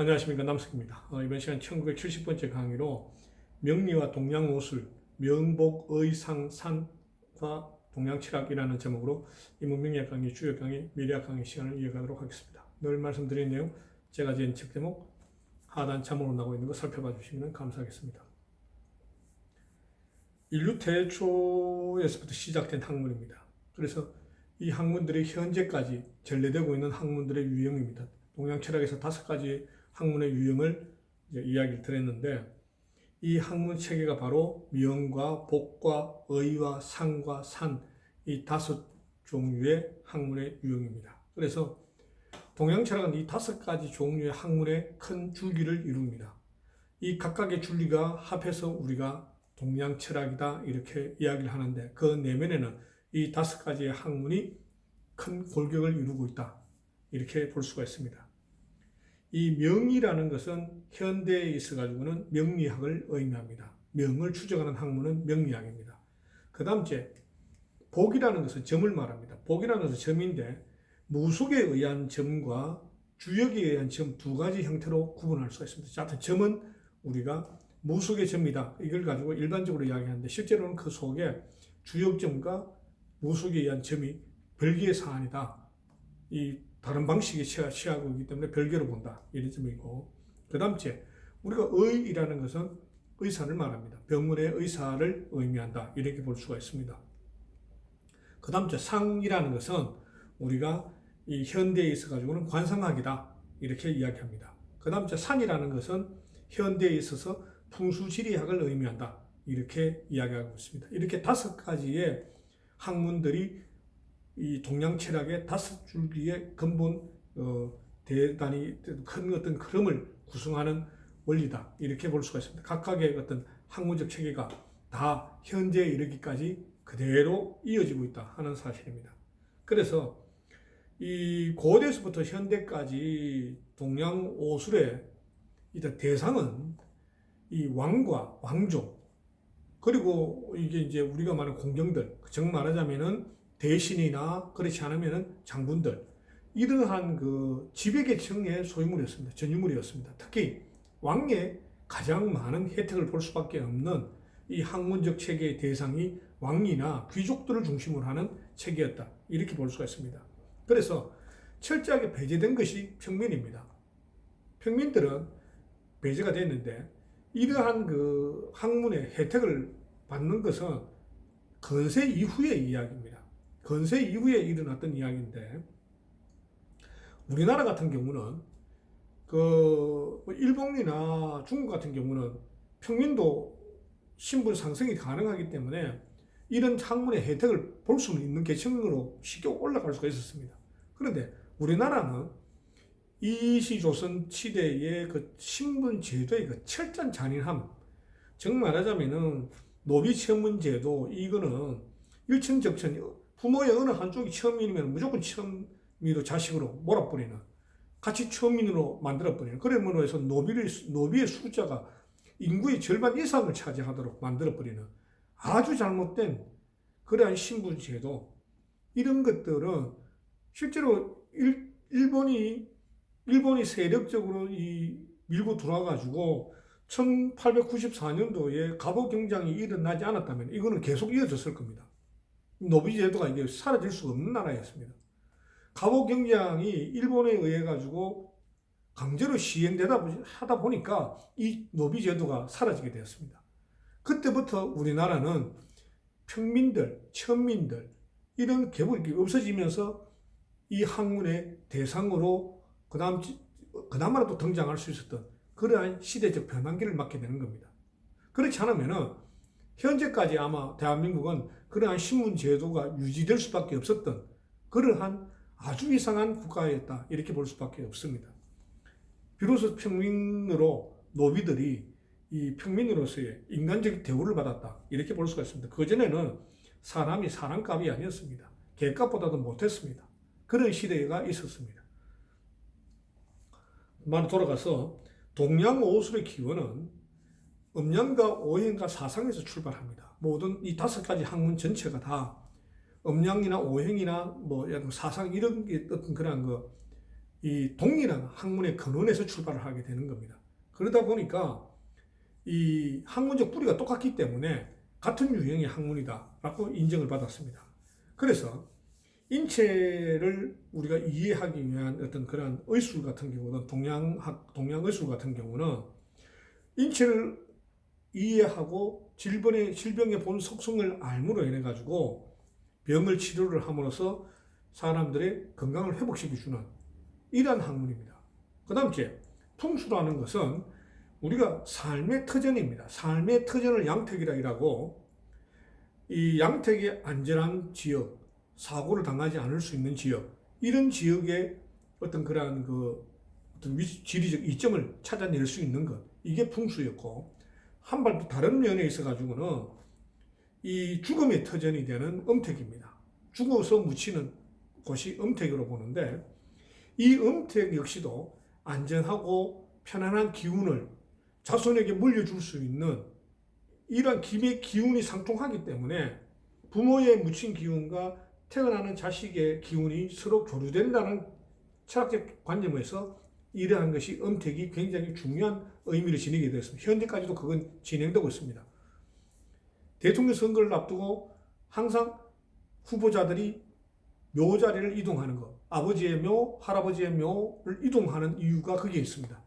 안녕하십니까 남석입니다. 어, 이번 시간 1970번째 강의로 명리와 동양오술, 명복, 의상, 산과 동양철학이라는 제목으로 인문명리학 강의, 주요 강의, 미래학 강의 시간을 이어가도록 하겠습니다. 늘 말씀드린 내용 제가 지은 책 제목 하단 자막으로 나오고 있는 거 살펴봐 주시면 감사하겠습니다. 인류 태초에서부터 시작된 학문입니다. 그래서 이 학문들이 현재까지 전래되고 있는 학문들의 유형입니다. 동양 철학에서 다섯 가지 학문의 유형을 이야기를 드렸는데 이 학문 체계가 바로 명과 복과 의와 상과 산 이 다섯 종류의 학문의 유형입니다. 그래서 동양 철학은 이 다섯 가지 종류의 학문의 큰 줄기를 이룹니다. 이 각각의 줄기가 합해서 우리가 동양 철학이다 이렇게 이야기를 하는데 그 내면에는 이 다섯 가지의 학문이 큰 골격을 이루고 있다 이렇게 볼 수가 있습니다. 이 명이라는 것은 현대에 있어 가지고는 명리학을 의미합니다. 명을 추적하는 학문은 명리학입니다. 그 다음 째 복이라는 것은 점을 말합니다. 복이라는 것은 점인데 무속에 의한 점과 주역에 의한 점 두 가지 형태로 구분할 수가 있습니다. 자, 하여튼 점은 우리가 무속의 점이다. 이걸 가지고 일반적으로 이야기하는데 실제로는 그 속에 주역점과 무속에 의한 점이 별개의 사안이다. 이 다른 방식의 취하고 있기 때문에 별개로 본다. 이런 점이고. 그 다음째, 우리가 의이라는 것은 의사를 말합니다. 병문의 의사를 의미한다. 이렇게 볼 수가 있습니다. 그 다음째, 상이라는 것은 우리가 이 현대에 있어 가지고는 관상학이다. 이렇게 이야기합니다. 그 다음째, 산이라는 것은 현대에 있어서 풍수지리학을 의미한다. 이렇게 이야기하고 있습니다. 이렇게 다섯 가지의 학문들이 이 동양 철학의 다섯 줄기의 근본 어, 대단히 큰 어떤 흐름을 구성하는 원리다 이렇게 볼 수가 있습니다. 각각의 어떤 학문적 체계가 다 현재에 이르기까지 그대로 이어지고 있다 하는 사실입니다. 그래서 이 고대에서부터 현대까지 동양 오술의 이제 대상은 이 왕과 왕족 그리고 이게 이제 우리가 말하는 공경들 정 말하자면은 대신이나 그렇지 않으면 장군들 이러한 그 지배계층의 소유물이었습니다. 전유물이었습니다. 특히 왕의 가장 많은 혜택을 볼 수밖에 없는 이 학문적 체계의 대상이 왕이나 귀족들을 중심으로 하는 체계였다. 이렇게 볼 수가 있습니다. 그래서 철저하게 배제된 것이 평민입니다. 평민들은 배제가 됐는데 이러한 그 학문의 혜택을 받는 것은 건세 이후의 이야기입니다. 건세 이후에 일어났던 이야기인데 우리나라 같은 경우는 그 일본이나 중국 같은 경우는 평민도 신분 상승이 가능하기 때문에 이런 학문의 혜택을 볼수 있는 계층으로 쉽게 올라갈 수가 있었습니다. 그런데 우리나라는 이시조선 시대의 그 신분 제도의 그 철저한 잔인함, 정말 말하자면은 노비 체문 제도 이거는 일천적천 부모의 어느 한쪽이 처음이면 무조건 처음이로 자식으로 몰아버리는 같이 처음인으로 만들어버리는 그러므로 해서 노비를, 노비의 숫자가 인구의 절반 이상을 차지하도록 만들어버리는 아주 잘못된 그러한 신분 제도 이런 것들은 실제로 일, 일본이 일본이 세력적으로 이 밀고 들어와가지고 1894년도에 갑오 경장이 일어나지 않았다면 이거는 계속 이어졌을 겁니다. 노비 제도가 이게 사라질 수 없는 나라였습니다. 갑오 경장이 일본에 의해 가지고 강제로 시행되다 하다 보니까 이 노비 제도가 사라지게 되었습니다. 그때부터 우리나라는 평민들, 천민들 이런 계급이 없어지면서 이 학문의 대상으로 그다음 그나마라도 등장할 수 있었던 그러한 시대적 변환기를 맞게 되는 겁니다. 그렇지 않으면은 현재까지 아마 대한민국은 그러한 신문 제도가 유지될 수밖에 없었던 그러한 아주 이상한 국가였다 이렇게 볼 수밖에 없습니다. 비로소 평민으로 노비들이 이 평민으로서의 인간적 대우를 받았다 이렇게 볼 수가 있습니다. 그 전에는 사람이 사람값이 아니었습니다. 개값보다도 못했습니다. 그런 시대가 있었습니다. 말 돌아가서 동양 오술의 기원은 음양과 오행과 사상에서 출발합니다. 모든 이 다섯 가지 학문 전체가 다 음양이나 오행이나 뭐 사상 이런 게 어떤 그런 거 이 동일한 학문의 근원에서 출발을 하게 되는 겁니다. 그러다 보니까 이 학문적 뿌리가 똑같기 때문에 같은 유형의 학문이다라고 인정을 받았습니다. 그래서 인체를 우리가 이해하기 위한 어떤 그런 의술 같은 경우는 동양학 동양 의술 같은 경우는 인체를 이해하고 질병의 질병의 본 속성을 알므로 인해 가지고 병을 치료를 함으로써 사람들의 건강을 회복시켜 주는 이러한 학문입니다. 그 다음 째 풍수라는 것은 우리가 삶의 터전입니다. 삶의 터전을 양택이라 일하고 이 양택의 안전한 지역, 사고를 당하지 않을 수 있는 지역, 이런 지역의 어떤 그러한 그 어떤 위, 지리적 이점을 찾아낼 수 있는 것, 이게 풍수였고 한 발 다른 면에 있어 가지고는 이 죽음의 터전이 되는 음택입니다. 죽어서 묻히는 곳이 음택으로 보는데 이 음택 역시도 안전하고 편안한 기운을 자손에게 물려줄 수 있는 이러한 김의 기운이 상통하기 때문에 부모의 묻힌 기운과 태어나는 자식의 기운이 서로 교류된다는 철학적 관점에서 이러한 것이 음택이 굉장히 중요한 의미를 지니게 되었습니다. 현재까지도 그건 진행되고 있습니다. 대통령 선거를 앞두고 항상 후보자들이 묘 자리를 이동하는 것, 아버지의 묘, 할아버지의 묘를 이동하는 이유가 거기에 있습니다.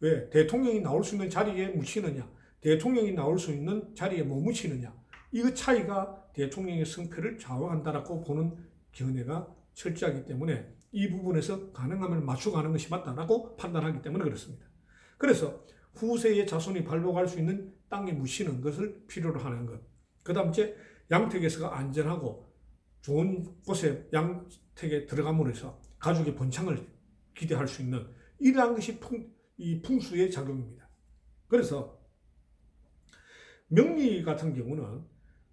왜? 대통령이 나올 수 있는 자리에 묻히느냐, 대통령이 나올 수 있는 자리에 뭐 묻히느냐, 이거 차이가 대통령의 승패를 좌우한다라고 보는 견해가 철저하기 때문에 이 부분에서 가능하면 맞춰가는 것이 맞다라고 판단하기 때문에 그렇습니다. 그래서 후세의 자손이 발복할 수 있는 땅에 묻히는 것을 필요로 하는 것. 그 다음째 양택에서가 안전하고 좋은 곳에 양택에 들어감으로 해서 가족의 번창을 기대할 수 있는 이러한 것이 풍, 이 풍수의 작용입니다. 그래서 명리 같은 경우는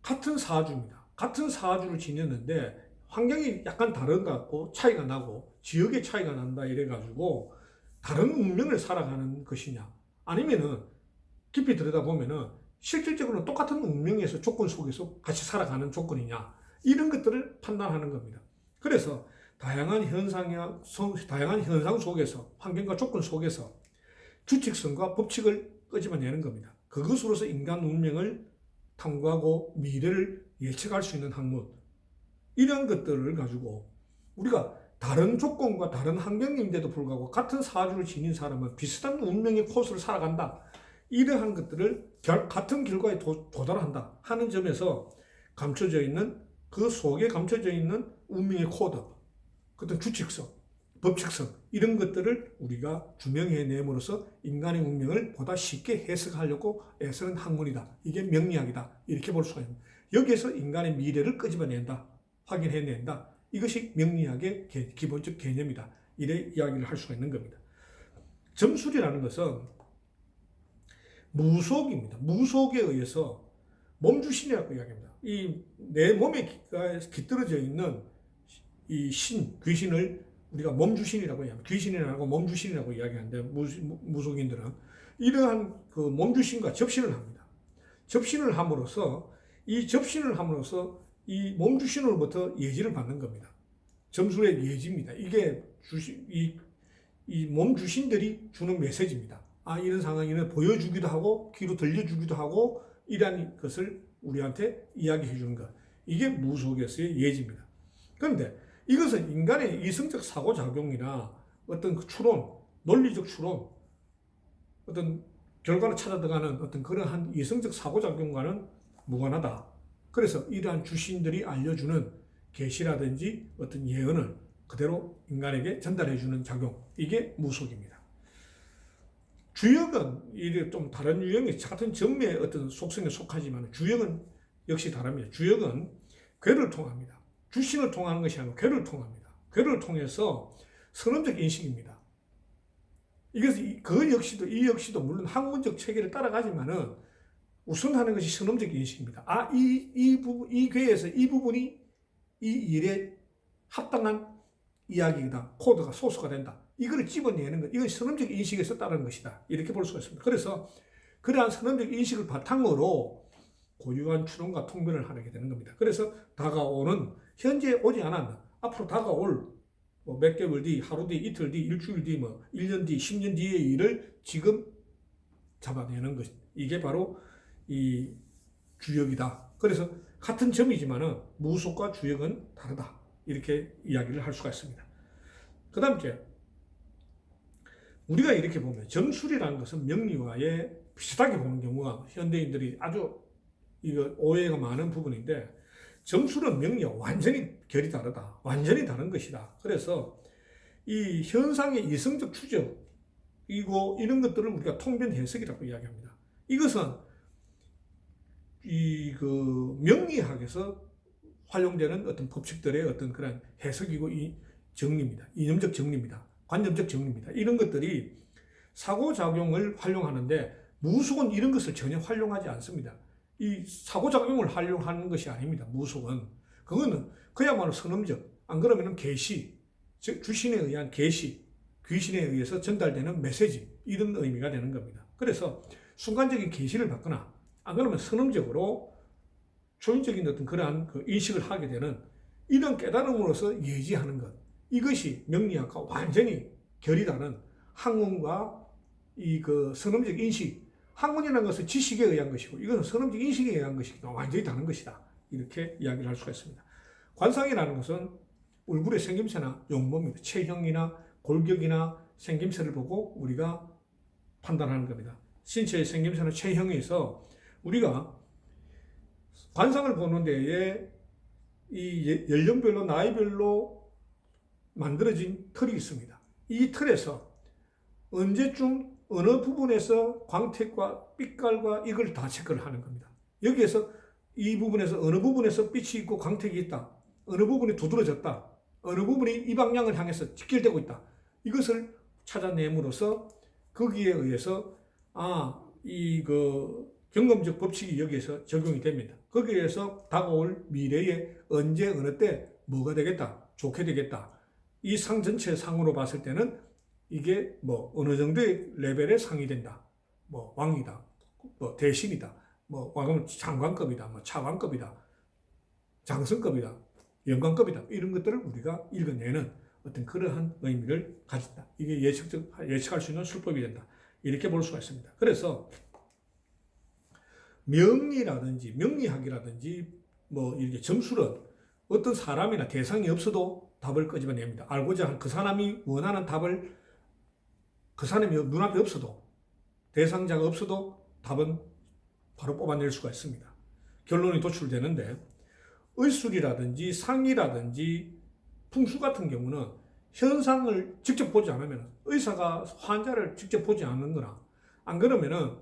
같은 사주입니다. 같은 사주를 지녔는데 환경이 약간 다른 것 같고 차이가 나고 지역의 차이가 난다 이래가지고 다른 운명을 살아가는 것이냐 아니면은 깊이 들여다보면은 실질적으로 똑같은 운명에서 조건 속에서 같이 살아가는 조건이냐 이런 것들을 판단하는 겁니다. 그래서 다양한 현상이야 다양한 현상 속에서 환경과 조건 속에서 규칙성과 법칙을 끄집어내는 겁니다. 그것으로서 인간 운명을 탐구하고 미래를 예측할 수 있는 학문 이런 것들을 가지고 우리가 다른 조건과 다른 환경인데도 불구하고 같은 사주를 지닌 사람은 비슷한 운명의 코스를 살아간다. 이러한 것들을 결, 같은 결과에 도, 도달한다 하는 점에서 감춰져 있는 그 속에 감춰져 있는 운명의 코드, 어떤 규칙성, 법칙성 이런 것들을 우리가 규명해냄으로써 인간의 운명을 보다 쉽게 해석하려고 애쓰는 학문이다. 이게 명리학이다. 이렇게 볼 수가 있는. 여기에서 인간의 미래를 끄집어낸다. 확인해낸다. 이것이 명리학의 개, 기본적 개념이다. 이래 이야기를 할 수가 있는 겁니다. 점술이라는 것은 무속입니다. 무속에 의해서 몸주신이라고 이야기합니다. 이 내 몸에 깃들어져 있는 이 신, 귀신을 우리가 몸주신이라고 이야기합니다. 귀신이라고 몸주신이라고 이야기하는데 무속인들은 이러한 그 몸주신과 접신을 합니다. 접신을 함으로써 이 접신을 함으로써 이 몸주신으로부터 예지를 받는 겁니다. 점술의 예지입니다. 이게 주신 이, 이 몸 주신들이 주는 메시지입니다. 아 이런 상황이면 보여주기도 하고 귀로 들려주기도 하고 이러한 것을 우리한테 이야기해 주는 것. 이게 무속에서의 예지입니다. 그런데 이것은 인간의 이성적 사고작용이나 어떤 그 추론, 논리적 추론, 어떤 결과를 찾아 들어가는 어떤 그러한 이성적 사고작용과는 무관하다. 그래서 이러한 주신들이 알려주는 계시라든지 어떤 예언을 그대로 인간에게 전달해 주는 작용. 이게 무속입니다. 주역은 이게 좀 다른 유형의 같은 점의 어떤 속성에 속하지만 주역은 역시 다릅니다. 주역은 괴를 통합니다. 주신을 통하는 것이 아니고 괴를 통합니다. 괴를 통해서 선언적 인식입니다. 이것이 그 역시도 이 역시도 물론 학문적 체계를 따라가지만은 우선 하는 것이 선언적 인식입니다. 아, 이, 이 부분, 이 괴에서 이 부분이 이 일에 합당한 이야기다. 코드가 소스가 된다. 이거를 집어내는 것. 이건 선언적 인식에 서 따르는 것이다. 이렇게 볼 수가 있습니다. 그래서 그러한 선언적 인식을 바탕으로 고유한 추론과 통변을 하게 되는 겁니다. 그래서 다가오는 현재 오지 않았는 앞으로 다가올 뭐 몇 개월 뒤, 하루 뒤, 이틀 뒤, 일주일 뒤, 뭐 1년 뒤, 10년 뒤의 일을 지금 잡아내는 것. 이게 바로 이 주역이다. 그래서 같은 점이지만은 무속과 주역은 다르다. 이렇게 이야기를 할 수가 있습니다. 그 다음 게 우리가 이렇게 보면 점술이라는 것은 명리와의 비슷하게 보는 경우가 현대인들이 아주 이거 오해가 많은 부분인데 점술은 명리와 완전히 결이 다르다. 완전히 다른 것이다. 그래서 이 현상의 이성적 추적 이고 이런 것들을 우리가 통변 해석이라고 이야기합니다. 이것은 이 그 명리학에서 활용되는 어떤 법칙들의 어떤 그런 해석이고 이 정리입니다. 이념적 정리입니다. 관념적 정리입니다. 이런 것들이 사고작용을 활용하는데 무속은 이런 것을 전혀 활용하지 않습니다. 이 사고작용을 활용하는 것이 아닙니다. 무속은. 그거는 그야말로 선음적, 안 그러면 계시, 즉 주신에 의한 계시, 귀신에 의해서 전달되는 메시지 이런 의미가 되는 겁니다. 그래서 순간적인 계시를 받거나 안 그러면 선음적으로 초인적인 어떤 그러한 그 인식을 하게 되는 이런 깨달음으로서 예지하는 것 이것이 명리학과 완전히 결이 다른 학문과 이 그 선음적 인식 학문이라는 것은 지식에 의한 것이고 이것은 선음적 인식에 의한 때문에 완전히 다른 것이다 이렇게 이야기를 할 수가 있습니다. 관상이라는 것은 얼굴의 생김새나 용모입니다. 체형이나 골격이나 생김새를 보고 우리가 판단하는 겁니다. 신체의 생김새나 체형에 있어 우리가 관상을 보는 데에 이 예- 연령별로 나이별로 만들어진 틀이 있습니다. 이 틀에서 언제쯤 어느 부분에서 광택과 빛깔과 이걸 다 체크를 하는 겁니다. 여기에서 이 부분에서 어느 부분에서 빛이 있고 광택이 있다. 어느 부분이 두드러졌다. 어느 부분이 이 방향을 향해서 직결되고 있다. 이것을 찾아냄으로써 거기에 의해서 아, 이그 경험적 법칙이 여기에서 적용이 됩니다. 거기에서 다가올 미래에 언제 어느 때 뭐가 되겠다. 좋게 되겠다. 이 상 전체 상으로 봤을 때는 이게 뭐 어느 정도의 레벨의 상이 된다. 뭐 왕이다. 뭐 대신이다. 뭐 왕은 장관급이다. 뭐 차관급이다. 장성급이다. 영관급이다. 이런 것들을 우리가 읽어내는 어떤 그러한 의미를 가진다. 이게 예측적, 예측할 수 있는 술법이 된다. 이렇게 볼 수가 있습니다. 그래서 명리라든지 명리학이라든지 뭐 이렇게 점술은 어떤 사람이나 대상이 없어도 답을 끄집어냅니다. 알고자 한 그 사람이 원하는 답을 그 사람이 눈앞에 없어도 대상자가 없어도 답은 바로 뽑아낼 수가 있습니다. 결론이 도출되는데 의술이라든지 상이라든지 풍수 같은 경우는 현상을 직접 보지 않으면 의사가 환자를 직접 보지 않는 거나 안 그러면은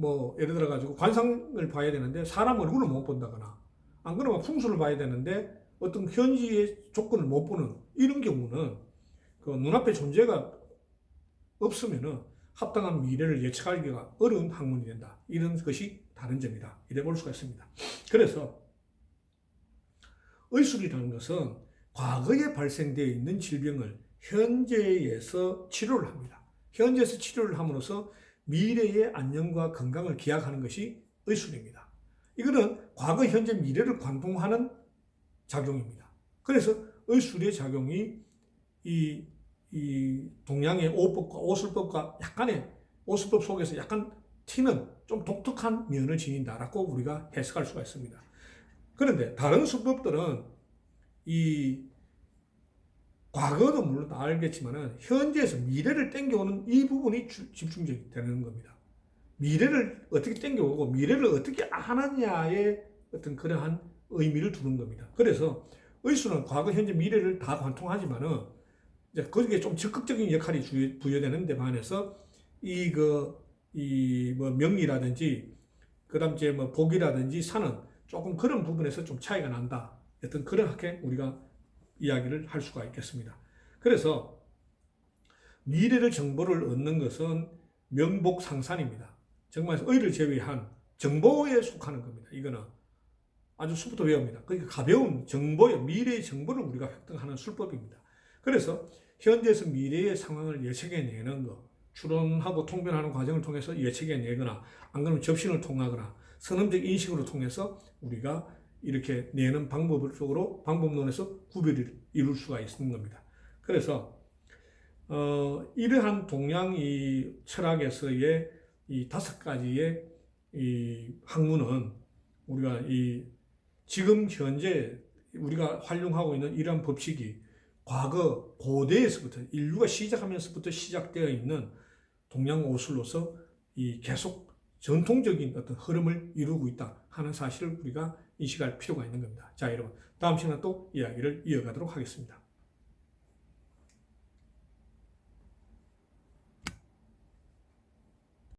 뭐 예를 들어 가지고 관상을 봐야 되는데 사람 얼굴을 못 본다거나 안 그러면 풍수를 봐야 되는데 어떤 현지의 조건을 못 보는 이런 경우는 그 눈앞에 존재가 없으면은 합당한 미래를 예측하기가 어려운 학문이 된다. 이런 것이 다른 점이다. 이래 볼 수가 있습니다. 그래서 의술이라는 것은 과거에 발생되어 있는 질병을 현재에서 치료를 합니다. 현재에서 치료를 함으로써 미래의 안녕과 건강을 기약하는 것이 의술입니다. 이거는 과거, 현재, 미래를 관통하는 작용입니다. 그래서 의술의 작용이 이, 이 동양의 오법과 오술법과 약간의 오술법 속에서 약간 튀는 좀 독특한 면을 지닌다라고 우리가 해석할 수가 있습니다. 그런데 다른 수법들은 이 과거도 물론 알겠지만은 현재에서 미래를 땡겨오는 이 부분이 주- 집중적이 되는 겁니다. 미래를 어떻게 땡겨오고 미래를 어떻게 아느냐에 어떤 그러한 의미를 두는 겁니다. 그래서 의수는 과거, 현재, 미래를 다 관통하지만은 이제 거기에 좀 적극적인 역할이 주- 부여되는 데 반해서 이 그 이 뭐 명리라든지 그다음 이제 뭐 복이라든지 산은 조금 그런 부분에서 좀 차이가 난다. 어떤 그렇게 우리가 이야기를 할 수가 있겠습니다. 그래서 미래를 정보를 얻는 것은 명복상산입니다. 정말 의를 제외한 정보에 속하는 겁니다. 이거는 아주 수부터 배웁니다. 그러니까 가벼운 정보의 미래의 정보를 우리가 획득하는 술법입니다. 그래서 현재에서 미래의 상황을 예측해내는 것, 추론하고 통변하는 과정을 통해서 예측해내거나 안 그러면 접신을 통하거나 선언적 인식으로 통해서 우리가 이렇게 내는 방법을 쪽으로 방법론에서 구별을 이룰 수가 있는 겁니다. 그래서 어, 이러한 동양 이 철학에서의 이 다섯 가지의 이 학문은 우리가 이 지금 현재 우리가 활용하고 있는 이러한 법칙이 과거 고대에서부터 인류가 시작하면서부터 시작되어 있는 동양 오술로서 이 계속 전통적인 어떤 흐름을 이루고 있다 하는 사실을 우리가 인식할 필요가 있는 겁니다. 자, 여러분 다음 시간에 또 이야기를 이어가도록 하겠습니다.